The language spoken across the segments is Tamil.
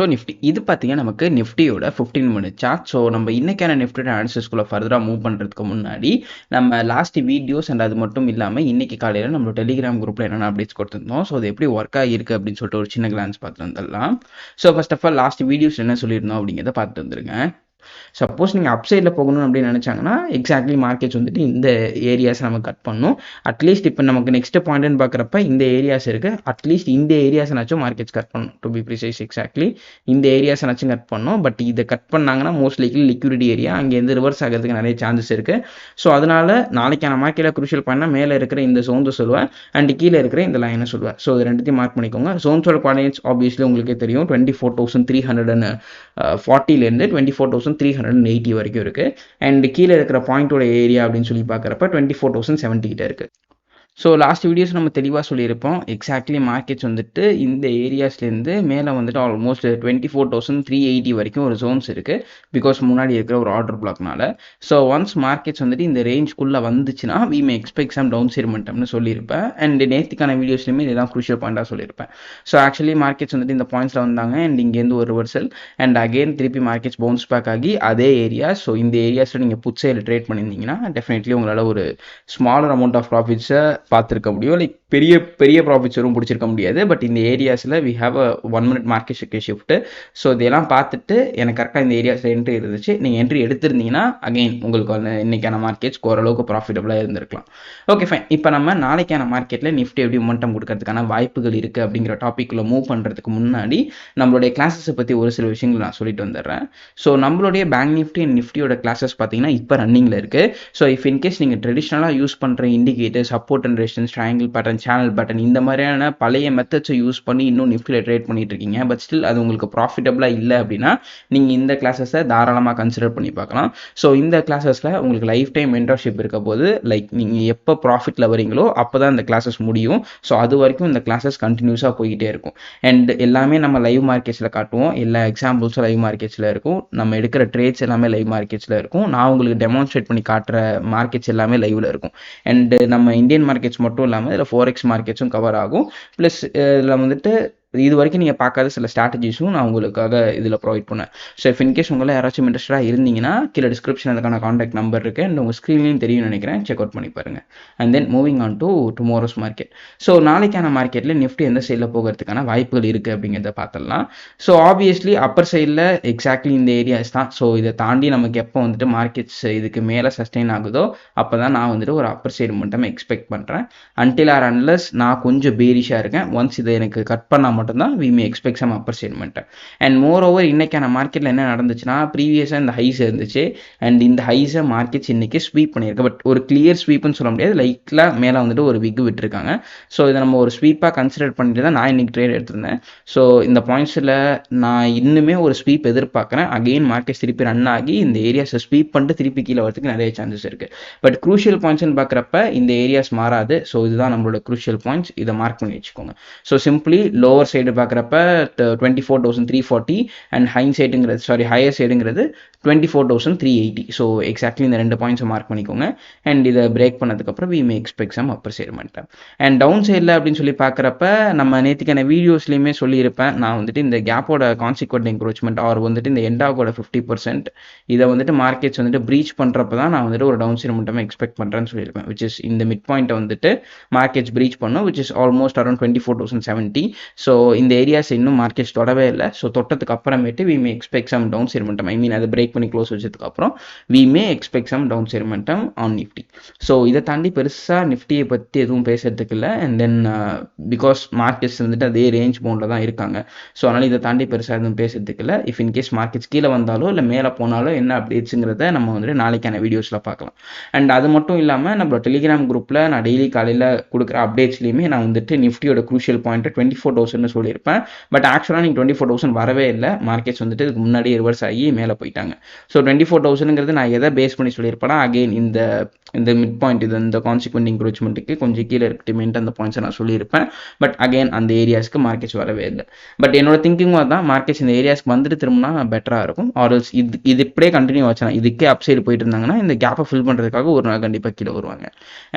ஸோ நிஃப்டி இது பார்த்தீங்கன்னா நமக்கு நிஃப்டியோட ஃபிஃப்டீன் மினிட் சார்ட் ஸோ நம்ம இன்னைக்கான நிஃப்டியோட ஆன்சர்ஸ்குள்ளே ஃபர்தராக மூவ் பண்ணுறதுக்கு முன்னாடி நம்ம லாஸ்ட் வீடியோஸ் அண்ட் அது மட்டும் இல்லாமல் இன்னைக்கு காலையில் நம்ம டெலிகிராம் குரூப்பில் என்னென்ன அப்டேட்ஸ் கொடுத்துருந்தோம்? ஸோ அது எப்படி ஒர்க் ஆகிருக்கு அப்படின்னு சொல்லிட்டு ஒரு சின்ன கிளான்ஸ் பார்த்து வந்துடலாம். So first of all last videos என்ன சொல்லியிருந்தோம் அப்படிங்கிறத பார்த்து வந்துருங்க. சப்போஸ் நீங்கள் அப்சைடில் போகணும் அப்படின்னு நினச்சாங்கன்னா எக்ஸாக்ட்லி மார்க்கெட்ஸ் வந்துட்டு இந்த ஏரியாஸ் நம்ம கட் பண்ணணும். அட்லீஸ்ட் இப்போ நமக்கு நெக்ஸ்ட் பாயிண்ட்னு பார்க்குறப்ப இந்த ஏரியாஸ் இருக்குது அட்லீஸ்ட் இந்த ஏரியாஸ்னாச்சும் மார்க்கெட்ஸ் கட் பண்ணணும். டு பி ப்ரிசைஸ் எக்ஸாக்ட்லி இந்த ஏரியாஸ்னாச்சும் கட் பண்ணணும். பட் இதை கட் பண்ணாங்கன்னா மோஸ்ட்லி லிக்யூரிட்டி ஏரியா அங்கேருந்து ரிவர்ஸ் ஆகிறதுக்கு நிறைய சான்சஸ் இருக்குது ஸோ அதனால நாளைக்கான மார்க்கெட்டில் குரூஷியல் பாயிண்ட்னா மேலே இருக்கிற இந்த சோன்ஸை சொல்லுவேன். அண்ட் கீழே இருக்கிற இந்த லைனை சொல்லுவேன். ஸோ இது ரெண்டுத்தையும் மார்க் பண்ணிக்கோங்க. சோன்ஸோட குவாடினேட்ஸ் ஆப்வியஸ்லி உங்களுக்கே தெரியும். Twenty four thousand three hundred and ஃபார்ட்டிலேருந்து twenty four thousand three hundred and eighty வரைக்கும் இருக்குது அண்ட் கீழே இருக்கிற பாயிண்டோட ஏரியா அப்படின்னு சொல்லி பார்க்குறப்ப டுவெண்ட்டி ஃபோர் தௌசண்ட் செவன்ட்டி கிட்ட இருக்குது ஸோ லாஸ்ட் வீடியோஸ் நம்ம தெளிவாக சொல்லியிருப்போம். எக்ஸாக்ட்லி மார்க்கெட்ஸ் வந்துட்டு இந்த ஏரியாஸ்லேருந்து மேலே வந்துட்டு almost twenty four thousand three eighty வரைக்கும் ஒரு ஜோன்ஸ் இருக்குது பிகாஸ் முன்னாடி இருக்கிற ஒரு ஆர்டர் பிளாக்னால ஸோ ஒன்ஸ் மார்க்கெட்ஸ் வந்துட்டு இந்த ரேஞ்ச்குள்ளே வந்துச்சுன்னா we may expect some down சீர்மெண்ட்டம்னு சொல்லியிருப்பேன். அண்ட் நேற்றுக்கான வீடியோஸ்லையுமே இதெல்லாம் குரூஷியல் பாயிண்டாக சொல்லியிருப்பேன். ஸோ ஆக்சுவலி மார்க்கெட்ஸ் வந்துட்டு இந்த பாயிண்ட்ஸில் வந்தாங்க. அண்ட் இங்கேருந்து ஒரு ரிவர்சல் அண்ட் அகெயின் திருப்பி மார்க்கெட்ஸ் பவுன்ஸ் பேக் ஆகி அதே ஏரியா ஸோ இந்த ஏரியாஸில் நீங்கள் புட்சையில் ட்ரேட் பண்ணியிருந்தீங்கன்னா டெஃபினெட்லி உங்களால் ஒரு ஸ்மாலர் அமௌண்ட் ஆஃப் ப்ராஃபிட்ஸை பார்த்துருக்க முடியும். லைக் பெரிய பெரிய ப்ராஃபிட்ஸ் வரும் பிடிச்சிருக்க முடியாது. பட் இந்த ஏரியாஸில் we have a one minute market shift so இதெல்லாம் பார்த்துட்டு எனக்கு கரெக்டாக இந்த ஏரியாஸில் என்ட்ரி இருந்துச்சு. நீங்கள் என்ட்ரி எடுத்திருந்தீங்கன்னா அகைன் உங்களுக்கு வந்து இன்னைக்கான மார்க்கெட்ஸ் ஓரளவுக்கு ப்ராஃபிட்டபுளாக இருந்திருக்கலாம். ஓகே ஃபைன் இப்போ நம்ம நாளைக்கான மார்க்கெட்டில் நிஃப்டி எப்படி மொமெண்டம் கொடுக்கறதுக்கான வாய்ப்புகள் இருக்குது அப்படிங்கிற டாப்பிக்கில் மூவ் பண்ணுறதுக்கு முன்னாடி நம்மளுடைய கிளாஸஸை பற்றி ஒரு சில விஷயங்கள் நான் சொல்லிட்டு வந்துடுறேன். ஸோ நம்மளுடைய பேங்க் நிஃப்டி அண்ட் நிஃப்டியோட கிளாஸஸ் பார்த்தீங்கன்னா இப்போ ரன்னிங்கில் இருக்குது ஸோ இஃப் இன்கேஸ் நீங்கள் ட்ரெடிஷ்னலாக யூஸ் பண்ணுற indicator support and resistance triangle channel pattern இந்த மாதிரியான பழைய மெத்தட்ஸை யூஸ் பண்ணி இன்னும் நிஃப்டியில் ட்ரேட் பண்ணிட்டு இருக்கீங்க பட் ஸ்டில் அது உங்களுக்கு ப்ராஃபிட்டபுளாக இல்லை அப்படின்னா நீங்கள் இந்த கிளாஸஸை தாராளமாக கன்சிடர் பண்ணி பார்க்கலாம். ஸோ இந்த கிளாஸஸில் உங்களுக்கு லைஃப் டைம் மென்டர்ஷிப் இருக்க போது லைக் நீங்கள் எப்போ ப்ராஃபிட்டில் வரீங்களோ அப்போ தான் இந்த கிளாஸஸ் முடியும். ஸோ அது வரைக்கும் இந்த கிளாஸஸ் கண்டினியூஸாக போய்கிட்டே இருக்கும். அண்ட் எல்லாமே நம்ம லைவ் மார்க்கெட்ஸில் காட்டுவோம். எல்லா எக்ஸாம்பிள்ஸும் லைவ் மார்க்கெட்ஸில் இருக்கும். நம்ம எடுக்கிற ட்ரேட்ஸ் எல்லாமே லைவ் மார்க்கெட்ஸில் இருக்கும். நான் உங்களுக்கு டெமான்ஸ்ட்ரேட் பண்ணி காட்டுற மார்க்கெட்ஸ் எல்லாமே லைவில் இருக்கும். அண்ட் நம்ம இந்தியன் மார்க்கெட்ஸ் மட்டும் இல்லாமல் இதில் ஃபாரெக்ஸ் மார்க்கெட்ஸும் கவர் ஆகும். ப்ளஸ் இதில் வந்துட்டு இது வரைக்கும் நீங்கள் பார்க்காத சில ஸ்ட்ராட்டஜிஸும் நான் உங்களுக்காக இதில் ப்ரொவைட் பண்ணேன். ஸோ இஃப் இன்கேஸ் உங்களை யாராச்சும் இன்ட்ரெஸ்டாக இருந்தீங்கன்னா கீழே டிஸ்கிரிப்ஷன் அதுக்கான காண்டாக்ட் நம்பர் இருக்குது அண்ட் உங்கள் ஸ்க்ரீன்லையும் தெரியும் நினைக்கிறேன். செக் அவுட் பண்ணி பாருங்கள் and then moving on to tomorrow's market so நாளைக்கான மார்க்கெட்டில் நிஃப்டி எந்த சைடில் போகிறதுக்கான வாய்ப்புகள் இருக்குது அப்படிங்கிறத பார்த்துடலாம். ஸோ ஆப்வியஸ்லி அப்பர் சைடில் எக்ஸாக்ட்லி இந்த ஏரியாஸ் தான். ஸோ இதை தாண்டி நமக்கு எப்போ வந்துட்டு மார்க்கெட்ஸ் இதுக்கு மேலே சஸ்டெயின் ஆகுதோ அப்போ தான் நான் வந்துட்டு ஒரு அப்பர் சைடு மட்டும் எக்ஸ்பெக்ட் பண்ணுறேன் அன்டில் ஆர் அன்லஸ் நான் கொஞ்சம் பேரிஷாக இருக்கேன். ஒன்ஸ் இதை எனக்கு கட் பண்ணால் மட்டும்தான் we may expect some upper ஸ்டேட்மெண்ட்டை அண்ட் மோர் ஓவர் இன்னைக்கான மார்க்கெட்டில் என்ன நடந்துச்சுன்னா ப்ரீவியஸாக இந்த ஹைஸ் இருந்துச்சு. அண்ட் இந்த ஹைஸை மார்க்கெட்ஸ் இன்னைக்கு ஸ்வீப் பண்ணியிருக்கு. பட் ஒரு கிளியர் ஸ்வீப்னு சொல்ல முடியாது. லைட்டில் மேலே வந்துட்டு ஒரு விக் விட்டுருக்காங்க. ஸோ இதை நம்ம ஒரு ஸ்வீப்பாக கன்சிடர் பண்ணிட்டு தான் நான் இன்னைக்கு ட்ரேட் எடுத்திருந்தேன். ஸோ இந்த பாயிண்ட்ஸில் நான் இன்னுமே ஒரு ஸ்வீப் எதிர்பார்க்குறேன். அகெயின் மார்க்கெட் திருப்பி ரன் ஆகி இந்த ஏரியாஸை ஸ்வீப் பண்ணிட்டு திருப்பி கீழே வரதுக்கு நிறைய சான்சஸ் இருக்குது பட் க்ரூஷியல் பாயிண்ட்ஸ்னு பார்க்குறப்ப இந்த ஏரியாஸ் மாறாது. ஸோ இதுதான் நம்மளோட க்ரூஷியல் பாயிண்ட்ஸ் இதை மார்க் பண்ணி வச்சுக்கோங்க. ஸோ சிம்பிளி லோவர் சைடு பார்க்குறப்ப twenty four thousand three forty and high சைடுங்கிறது sorry higher சைடுங்கிறது twenty four thousand three eighty so exactly இந்த ரெண்டு பாயிண்ட்ஸை மார்க் பண்ணிக்கோங்க. அண்ட் இதை பிரேக் பண்ணதுக்கப்புறம் we may expect some upper side பண்ணிட்டேன் அண்ட் டவுன் சைடில் அப்படின்னு சொல்லி பார்க்குறப்ப நம்ம நேற்றுக்கான வீடியோஸ்லையுமே சொல்லியிருப்பேன். நான் வந்துட்டு இந்த கேப்போட கான்சிக்வெண்ட் என்க்ரோச்மெண்ட் ஆர் வந்துட்டு இந்த எண்டாகோட ஃபிஃப்டி பர்சன்ட் இதை வந்துட்டு மார்க்கெட்ஸ் வந்துட்டு ப்ரீச் பண்ணுறப்ப தான் நான் வந்துட்டு ஒரு டவுன் சைடு மட்டுமே எக்ஸ்பெக்ட் பண்ணுறேன்னு சொல்லியிருப்பேன். விச் இஸ் இந்த மிட் பாயிண்ட்டை வந்துட்டு மார்க்கெட்ஸ் ப்ரீச் பண்ணும் which is almost around twenty four thousand seventy so இந்த ஏரியாஸ் இன்னும் மார்க்கெட்ஸ் தொடவே இல்லை. ஸோ தொட்டதுக்கு அப்புறமேட்டு we may expect some down side I mean அதை பிரேக் பண்ணி க்ளோஸ் வச்சதுக்கு அப்புறம் we may expect some down side on Nifty so இதை தாண்டி பெருசாக நிஃப்டியை பற்றி எதுவும் பேசுறதுக்கு இல்லை. அண்ட் தென் பிகாஸ் மார்க்கெட்ஸ் வந்துட்டு அதே ரேஞ்ச் பவுண்டில் தான் இருக்காங்க. ஸோ அதனால் இதை தாண்டி பெருசாக எதுவும் பேசுறதுக்கு இல்லை. இஃப் இன்கேஸ் மார்க்கெட்ஸ் கீழே வந்தாலோ இல்லை மேலே போனாலோ என்ன அப்டேட்ஸுங்கிறத நம்ம வந்துட்டு நாளைக்கான வீடியோஸில் பார்க்கலாம். அண்ட் அது மட்டும் இல்லாமல் நம்ம டெலிகிராம் குரூப்பில் நான் டெய்லி காலையில் கொடுக்குற அப்டேட்ஸ்லையுமே நான் வந்துட்டு நிஃப்டியோட crucial point twenty four thousand சொல்லியிருப்பேன். பட் ஆக்சுவலாக நீங்கள் டுவெண்ட்டி ஃபோர் தௌசண்ட் வரவே இல்லை. மார்க்கெட்ஸ் வந்துட்டு இதுக்கு முன்னாடி ரிவர்ஸ் ஆகி மேலே போயிட்டாங்க. ஸோ டுவெண்ட்டி ஃபோர் தௌசண்ட்ங்கிறது நான் எதை பேஸ் பண்ணி சொல்லியிருப்பேன்னா அகெயின் இந்த இந்த மிட் பாயிண்ட் இது இந்த கான்சிக்வெண்ட் இன்க்ரோச்மெண்ட்டுக்கு கொஞ்சம் கீழே இருக்கட்டுமேன்ட்டு அந்த பாயிண்ட்ஸை நான் சொல்லியிருப்பேன். பட் அகெயின் அந்த ஏரியாஸ்க்கு மார்க்கெட்ஸ் வரவே இல்லை. பட் என்னோட திங்கிங் தான் மார்க்கெட்ஸ் இந்த ஏரியாஸ்க்கு வந்துட்டு திரும்பினா பெட்டராக இருக்கும். ஆர்எல்ஸ் இது இது இப்படியே கண்டினியூ ஆச்சுன்னா இதுக்கே அப் சைடு போயிட்டு இருந்தாங்கன்னா இந்த கேப்பை ஃபில் பண்ணுறதுக்காக ஒரு நாள் கண்டிப்பாக கீழே வருவாங்க.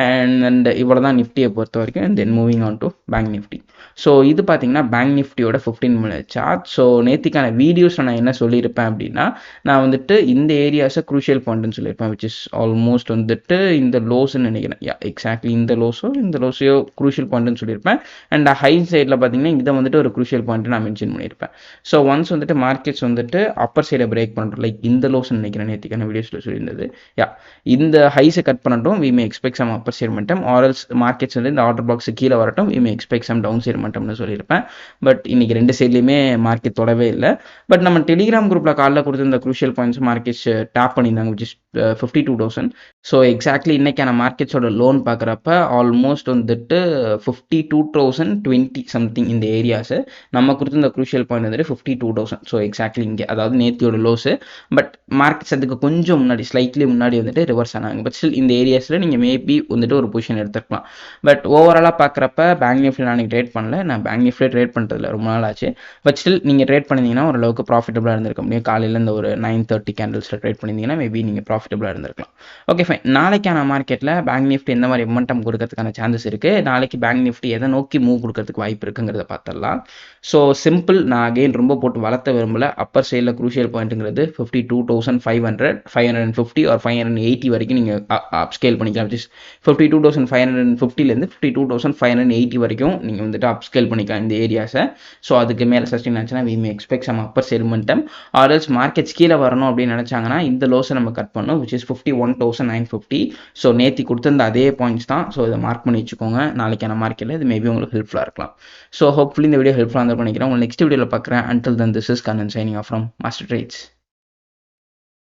அண்ட் அண்ட் இவ்வளோ தான் நிஃப்டியை பொறுத்த வரைக்கும் then moving on to bank Nifty so இது பார்த்தீங்கன்னா பேங்க் நிஃப்டியோட ஃபிஃப்டீன் மினிட் சார்ட் ஸோ நேற்றுக்கான வீடியோஸில் நான் என்ன சொல்லியிருப்பேன் அப்படின்னா நான் வந்துட்டு இந்த ஏரியாஸை க்ரூஷியல் பாயிண்ட்னு சொல்லியிருப்பேன் விச் இஸ் ஆல்மோஸ்ட் வந்துட்டு இந்த லோஸ்ன்னு நினைக்கிறேன். யா எக்ஸாக்ட்லி இந்த லோஸோ இந்த லோஸையோ க்ரூஷியல் பாயிண்ட்னு சொல்லியிருப்பேன். அண்ட் ஹை சைடில் பார்த்தீங்கன்னா இதை வந்துட்டு ஒரு க்ரூஷியல் பாயிண்ட் நான் மென்ஷன் பண்ணியிருப்பேன். ஸோ ஒன்ஸ் வந்துட்டு மார்க்கெட்ஸ் வந்துட்டு அப்பர் சைடை பிரேக் பண்ணுறோம் லைக் இந்த லோஸ்ன்னு நினைக்கிறேன் நேற்றுக்கான வீடியோஸில் சொல்லியிருந்தது. யா இந்த ஹைஸை கட் பண்ணட்டும் we may expect some upper side மட்டும் ஆர்எல்ஸ் மார்க்கெட்ஸ் வந்து இந்த ஆர்டர் பாக்ஸ் கீழே வரட்டும் we may expect some down side மட்டும்னு சொல்லியிருப்பேன். பட் இன்னைக்கு ரெண்டு சைட்லையுமே மார்க்கெட் தொடவே இல்லை. பட் நம்ம டெலிகிராம் குரூப்பில் காலைல கொடுத்துருந்த குரூஷியல் பாயிண்ட்ஸ் மார்க்கெட்ஸ் டேப் பண்ணியிருந்தாங்க which is fifty two thousand so exactly இன்னைக்கான மார்க்கெட்ஸோட லோன் பார்க்குறப்ப ஆல்மோஸ்ட் வந்துட்டு fifty two thousand twenty something இந்த ஏரியாஸு நம்ம கொடுத்துருந்த குரூஷியல் பாயிண்ட் வந்துட்டு fifty two thousand so exactly இங்கே அதாவது நேத்தியோட லோஸு பட் மார்க்கெட்ஸ் அதுக்கு கொஞ்சம் முன்னாடி ஸ்லைட்லி முன்னாடி வந்துட்டு ரிவர்ஸ் ஆனாங்க. பட் ஸ்டில் இந்த ஏரியாஸில் நீங்கள் மேபி வந்துட்டு ஒரு பொசிஷன் எடுத்துக்கலாம் பட் ஓவராலாக பார்க்குறப்ப பேங்க் நிஃப்டி நான் ட்ரேட் பண்ணல. நான் பேங்க் நிஃப்டி ட்ரேட் பண்ணுறதுல ரொம்ப நாள் ஆச்சு. பட் ஸ்டில் நீங்கள் ட்ரேட் பண்ணிங்கன்னா ஓரளவுக்கு ப்ராஃபிட்டபுளாக இருந்திருக்க முடியும் காலையில் இந்த ஒரு நைன் தேர்ட்டி கேண்டில்ஸில் ட்ரேட் பண்ணியிருந்தீங்கன்னா மேபி நீங்கள் ப்ராஃபிட்டபுளாக இருந்திருக்கலாம். ஓகே ஃபைன் நாளைக்கான மார்க்கெட்டில் பேங்க் நிஃப்டி எந்த மாதிரி மொமெண்டம் கொடுக்கறதுக்கான சான்சஸ் இருக்குது நாளைக்கு பேங்க் நிஃப்டி எதை நோக்கி மூவ் கொடுக்கறதுக்கு வாய்ப்பு இருக்குங்கிறத பார்த்துடலாம். ஸோ சிம்பிள் நான் அகெயின் ரொம்ப போட்டு வளர்த்த விரும்பல. அப்பர் சைடில் crucial பாயிண்ட்டுங்கிறது fifty two thousand five hundred five hundred and fifty or five hundred eighty வரைக்கும் நீங்கள் அப் ஸ்கேல் பண்ணிக்கலாம். Which fifty two thousand five hundred and ஃபிஃப்டிலேருந்து fifty two thousand five hundred eighty வரைக்கும் நீங்கள் வந்துட்டு அப் ஸ்கேல் பண்ணிக்கலாம். இந்த ஏரியாஸை ஸோ அதுக்கு மேலே சஸ்டின் ஆச்சுன்னா we may expect some upper செல்மெண்டம் ஆர்எல்ஸ் markets கீழே வரணும் அப்படின்னு நினச்சாங்கன்னா இந்த லோஸை நம்ம கட் பண்ணணும் which is fifty one thousand nine fifty so நேற்று கொடுத்துருந்த அதே பாயிண்ட்ஸ் தான். ஸோ இதை மார்க் பண்ணி வச்சுக்கோங்க. நாளைக்கான மார்க்கெட்டில் இது மேபி உங்களுக்கு ஹெல்ப்ஃபுல்லாக இருக்கலாம். ஸோ ஹோப்ஃபுல்லி இந்த வீடியோ ஹெல்ப்ஃபுல்லாக இருந்தால் பண்ணிக்கிறேன் உங்களுக்கு நெக்ஸ்ட் வீடியோவில் பார்க்குறேன். Until then this is Kannan signing off from master trades